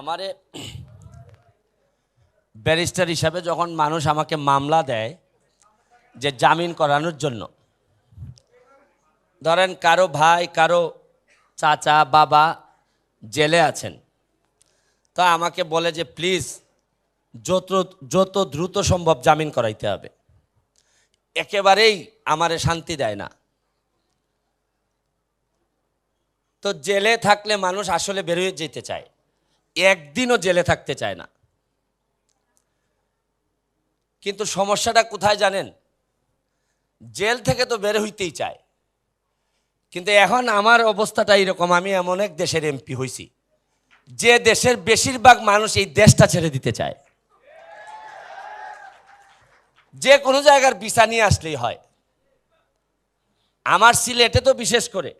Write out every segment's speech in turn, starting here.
আমারে ব্যারিস্টার হিসাবে যখন মানুষ আমাকে মামলা দেয় যে জামিন করানোর জন্য, ধরেন কারও ভাই, কারও চাচা, বাবা জেলে আছেন, তা আমাকে বলে যে, প্লিজ, যত যত দ্রুত সম্ভব জামিন করাইতে হবে। একেবারেই আমারে শান্তি দেয় না। তো জেলে থাকলে মানুষ আসলে বেরোয় যেতে চায়। একদিনও জেলে থাকতে চায় না। কিন্তু সমস্যাটা কোথায় জানেন? জেল থেকে তো বের হইতেই চায়। কিন্তু এখন আমার অবস্থাটা এরকম, আমি এমন এক দেশের এমপি হয়েছি যে দেশের বেশিরভাগ মানুষ এই দেশটা ছেড়ে দিতে চায়। যে কোনো জায়গার ভিসা নিয়ে আসলেই হয়। আমার সিলেটে তো বিশেষ করে,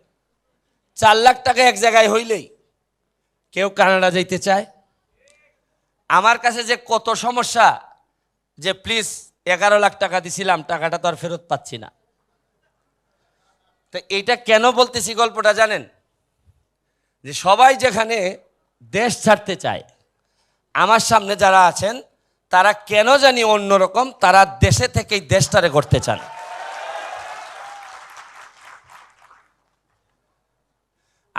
চার লাখ টাকা এক জায়গায় হইলেই কেউ কানাডা যাইতে চায়? আমার কাছে যে কত সমস্যা, যে প্লিজ এগারো লাখ টাকা দিছিলাম, টাকাটা তো আর ফেরত পাচ্ছি না। তো এইটা কেন বলতেছি গল্পটা জানেন? যে সবাই যেখানে দেশ ছাড়তে চায়, আমার সামনে যারা আছেন, তারা কেন জানি অন্যরকম, তারা দেশে থেকেই দেশটারে করতে চান।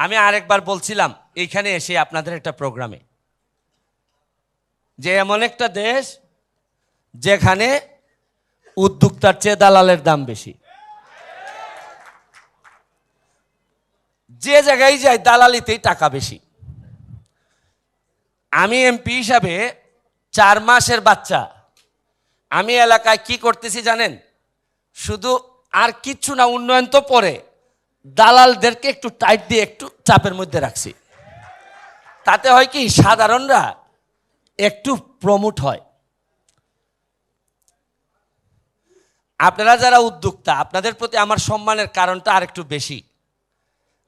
আমি আরেকবার বলছিলাম, এইখানে এসে আপনাদের একটা প্রোগ্রামে। যে এমন একটা দেশ যেখানে উদ্যোক্তার চেয়ে দালালের দাম বেশি। যে জায়গায় যাই দালালিতেই টাকা বেশি। আমি এমপি হিসাবে চার মাসের বাচ্চা। আমি এলাকায় কি করতেছি জানেন? শুধু আর কিচ্ছু না, উন্নয়ন তো পরে। দালালদেরকে একটু টাইট দিয়ে একটু চাপের মধ্যে রাখছি। তাতে হয় কি, সাধারণরা একটু প্রমোট হয়। আপনারা যারা উদ্যোক্তা, আপনাদের প্রতি আমার সম্মানের কারণটা আর একটু বেশি।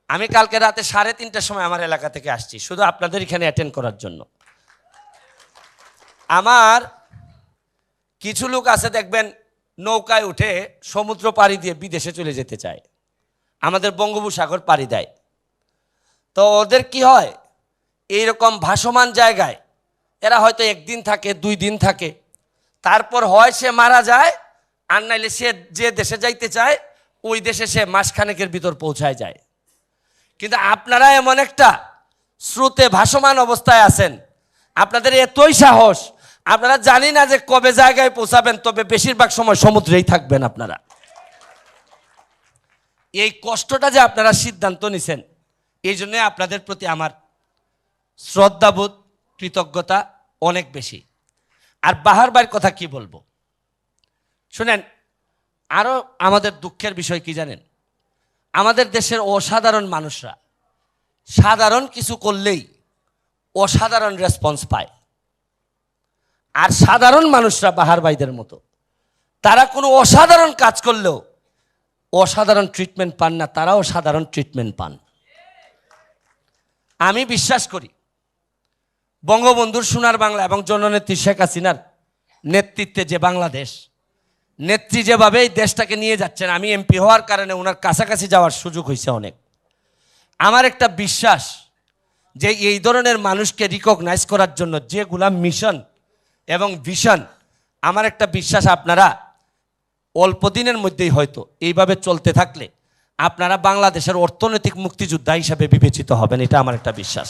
আমি কালকে রাতে সাড়ে তিনটার সময় আমার এলাকা থেকে আসছি, শুধু আপনাদের এখানে অ্যাটেন্ড করার জন্য। আমার কিছু লোক আছে, দেখবেন নৌকায় উঠে সমুদ্র পাড়ি দিয়ে বিদেশে চলে যেতে চায়। আমাদের বঙ্গোপসাগর পাড়ি দেয়। তো ওদের কি হয়? এইরকম ভাসমান জায়গায় এরা হয়তো একদিন থাকে, দুই দিন থাকে। তারপর হয় সে মারা যায়, আর নাইলে সে যে দেশে যাইতে চায়, ওই দেশে সে মাসখানেকের ভিতর পৌঁছায় যায়। কিন্তু আপনারা এমন একটা স্রোতে ভাসমান অবস্থায় আছেন। আপনাদের এতই সাহস, আপনারা জানি না যে কবে জায়গায় পৌঁছাবেন, তবে বেশিরভাগ সময় সমুদ্রেই থাকবেন আপনারা। এই কষ্টটা যে আপনারা সিদ্ধান্ত নিছেন, এই জন্যে আপনাদের প্রতি আমার শ্রদ্ধাবোধ, কৃতজ্ঞতা অনেক বেশি। আর বাহার বাইর কথা কি বলব? শুনেন আরও আমাদের দুঃখের বিষয় কি জানেন? আমাদের দেশের অসাধারণ মানুষরা, সাধারণ কিছু করলেই অসাধারণ রেসপন্স পায়। আর সাধারণ মানুষরা বাহার ভাইদের মতো, তারা কোনো অসাধারণ কাজ করলেও অসাধারণ ট্রিটমেন্ট পান না, তারাও সাধারণ ট্রিটমেন্ট পান। আমি বিশ্বাস করি, বঙ্গবন্ধুর সোনার বাংলা এবং জননেত্রী শেখ হাসিনার নেতৃত্বে যে বাংলাদেশ, নেত্রী যেভাবে এই দেশটাকে নিয়ে যাচ্ছেন, আমি এমপি হওয়ার কারণে ওনার কাছাকাছি যাওয়ার সুযোগ হয়েছে অনেক। আমার একটা বিশ্বাস যে এই ধরনের মানুষকে রিকগনাইজ করার জন্য যেগুলা মিশন এবং ভিশন আমার একটা বিশ্বাস আপনারা অল্প দিনের মধ্যেই হয়তো এইভাবে চলতে থাকলে আপনারা বাংলাদেশের অর্থনৈতিক মুক্তিযোদ্ধা হিসাবে বিবেচিত হবেন, এটা আমার একটা বিশ্বাস।